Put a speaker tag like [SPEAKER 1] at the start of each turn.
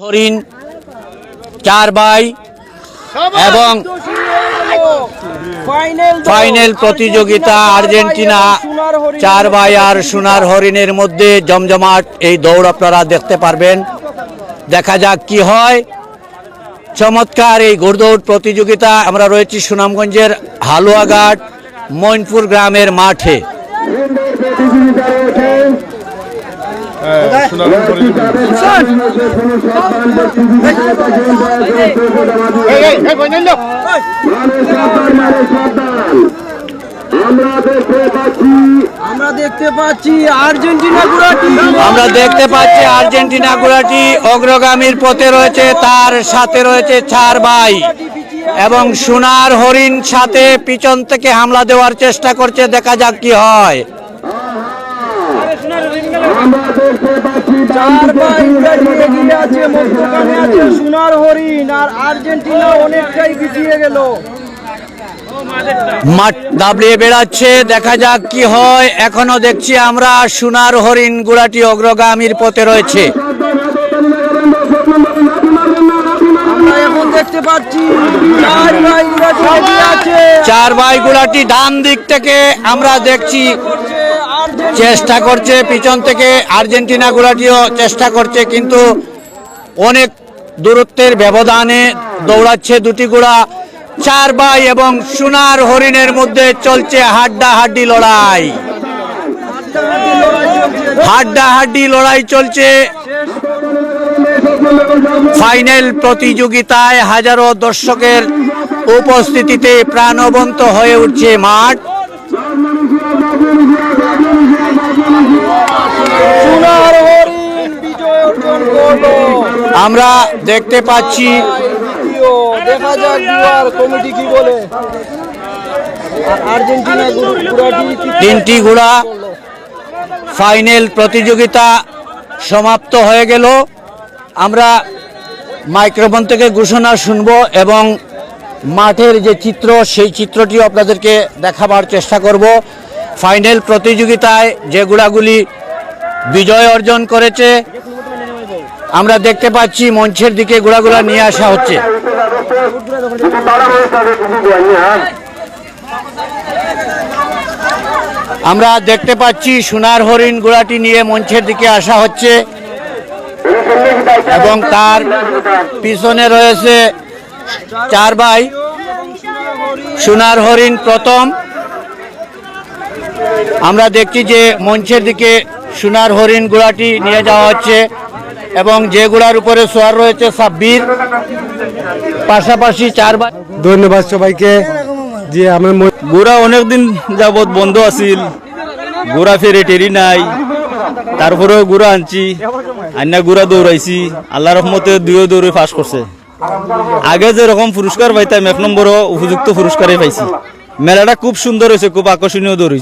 [SPEAKER 1] হরিণ চার বাই এবং ফাইনাল প্রতিযোগিতা আর্জেন্টিনা চার ভাই আর সোনার হরিণের মধ্যে জমজমাট এই দৌড় আপনারা দেখতে পারবেন। দেখা যাক কি হয়। চমৎকার এই ঘোড়দৌড় প্রতিযোগিতা আমরা রয়েছি সুনামগঞ্জের হালুয়াঘাট মৈনপুর গ্রামের মাঠে।
[SPEAKER 2] আমরা দেখতে পাচ্ছি
[SPEAKER 3] আমরা দেখতে পাচ্ছি আর্জেন্টিনা গুড়াটি।
[SPEAKER 1] আমরা দেখতে পাচ্ছি আর্জেন্টিনা অগ্রগামীর পথে রয়েছে তার সাথে রয়েছে চার ভাই। এবং সোনার হরিণ সাথে পিছন থেকে হামলা দেওয়ার চেষ্টা করছে দেখা যাক কি হয়।
[SPEAKER 2] আমরা দেখতে পাচ্ছি
[SPEAKER 3] চার ভাই গুড়াটি এগিয়ে আছে মধ্যখানে আছে সোনার হরিণ আর আর্জেন্টিনা অনেকটাই পিছিয়ে গেল।
[SPEAKER 1] মাঠ দাবড়িয়ে বেড়াচ্ছে দেখা যাক কি হয়। এখনও দেখছি আমরা সোনার হরিণ গুড়াটি অগ্রগামীর পথে রয়েছে।
[SPEAKER 3] দেখতে পাচ্ছি চার ভাই গুড়াটি আছে।
[SPEAKER 1] চার ভাই গুড়াটি ডান দিক থেকে আমরা দেখছি চেষ্টা করছে, পিছন থেকে আর্জেন্টিনা গুড়াটিও চেষ্টা করছে, কিন্তু অনেক দূরত্বের ব্যবধানে দৌড়াচ্ছে দুটি গুড়া। চার ভাই এবং সোনার হরিণের মধ্যে চলছে হাড্ডা হাড্ডি লড়াই। হাড্ডা হাড্ডি লড়াই চলছে। ফাইনাল প্রতিযোগিতায় হাজারো দর্শকের উপস্থিতিতে প্রাণবন্ত হয়ে উঠছে মাঠ। আমরা দেখতে পাচ্ছি তিনটি ঘোড়া। ফাইনাল প্রতিযোগিতা সমাপ্ত হয়ে গেল। আমরা মাইক্রোফোন থেকে ঘোষণা শুনব এবং মাঠের যে চিত্র, সেই চিত্রটিও আপনাদেরকে দেখাবার চেষ্টা করব। ফাইনাল প্রতিযোগিতায় যে গুড়াগুলি বিজয় অর্জন করেছে, আমরা দেখতে পাচ্ছি মঞ্চের দিকে ঘোড়াগুলা নিয়ে আসা হচ্ছে। আমরা দেখতে পাচ্ছি সোনার হরিণ ঘোড়াটি নিয়ে মঞ্চের দিকে আসা হচ্ছে। এবং তার পিছনে রয়েছে চার ভাই। সোনার হরিণ প্রথম। আমরা দেখছি যে মঞ্চের দিকে সোনার হরিণ গুড়াটি নিয়ে যাওয়া হচ্ছে এবং যে ঘোড়ার উপরে সোয়ার রয়েছে সাব্বির পাশাপাশি চার ভাই।
[SPEAKER 4] ধন্যবাদ সবাইকে। যে আমার
[SPEAKER 5] গুড়া অনেকদিন অনেক যাবৎ বন্ধ আছিল। গোড়া ফেরে টেরি নাই। তারপরেও গুড়া আনছি আন্না গুড়া দৌড়াইছি আল্লাহ রহমতে দুয়ো দৌড়ে পাস করছে। আগে যেরকম পুরস্কার পাইতাম, এক নম্বরও উপযুক্ত পুরস্কারে পাইছি। মেলাটা খুব সুন্দর হয়েছে, খুব আকর্ষণীয় দৌড়